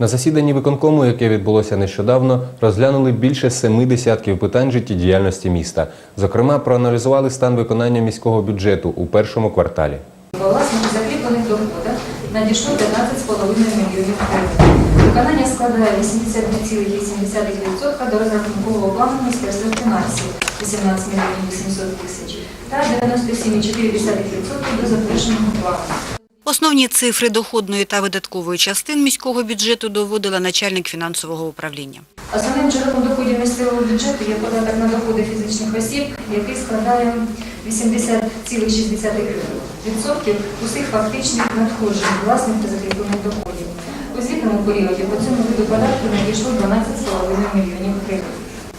На засіданні виконкому, яке відбулося нещодавно, розглянули більше семи десятків питань життєдіяльності міста. Зокрема, проаналізували стан виконання міського бюджету у першому кварталі. Власних закріплених доходах надійшло 15,5 мільйонів гривень. Виконання складає 82,8% до розрахункового плану Міністерства фінансів 18 мільйонів 800 тисяч та 97,4% до затвердженого плану. Основні цифри доходної та видаткової частин міського бюджету доводила начальник фінансового управління. Основним джерелом доходів місцевого бюджету є податок на доходи фізичних осіб, який складає 80,6% усіх фактичних надходжень власних та закріплених доходів. У звітному періоді по цьому виду податку надійшло 12,5 мільйонів гривень.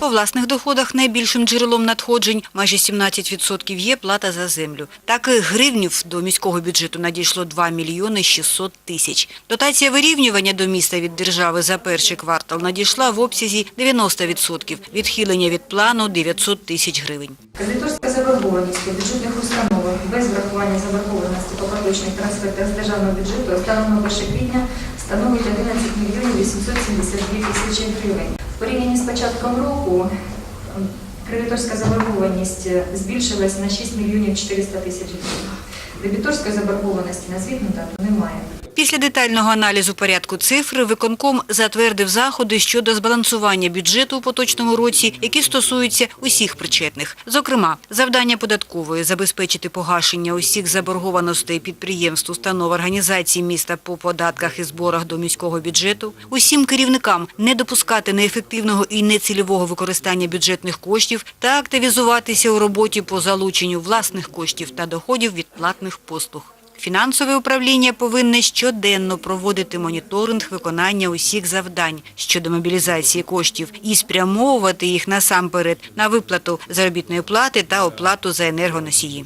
По власних доходах найбільшим джерелом надходжень майже 17% є плата за землю. Так і гривнів до міського бюджету надійшло 2 мільйони 600 тисяч. Дотація вирівнювання до міста від держави за перший квартал надійшла в обсязі 90%, відхилення від плану 900 тисяч гривень. Кредиторська заборгованість у бюджетних установах без врахування заборгованості по поточних трансфертах з державного бюджету станом на 1 квітня становить 11 мільйонів 872 тисячі гривень. Порівнянні з початком року кредиторська заборгованість е, збільшилась на 6 мільйонів 400 тисяч гривень. Дебіторської заборгованості на звітну немає. Після детального аналізу порядку цифр виконком затвердив заходи щодо збалансування бюджету у поточному році, які стосуються усіх причетних. Зокрема, завдання податкової – забезпечити погашення усіх заборгованостей підприємств, установ, організацій міста по податках і зборах до міського бюджету, усім керівникам не допускати неефективного і нецільового використання бюджетних коштів та активізуватися у роботі по залученню власних коштів та доходів від платних послуг. Фінансове управління повинне щоденно проводити моніторинг виконання усіх завдань щодо мобілізації коштів і спрямовувати їх насамперед на виплату заробітної плати та оплату за енергоносії.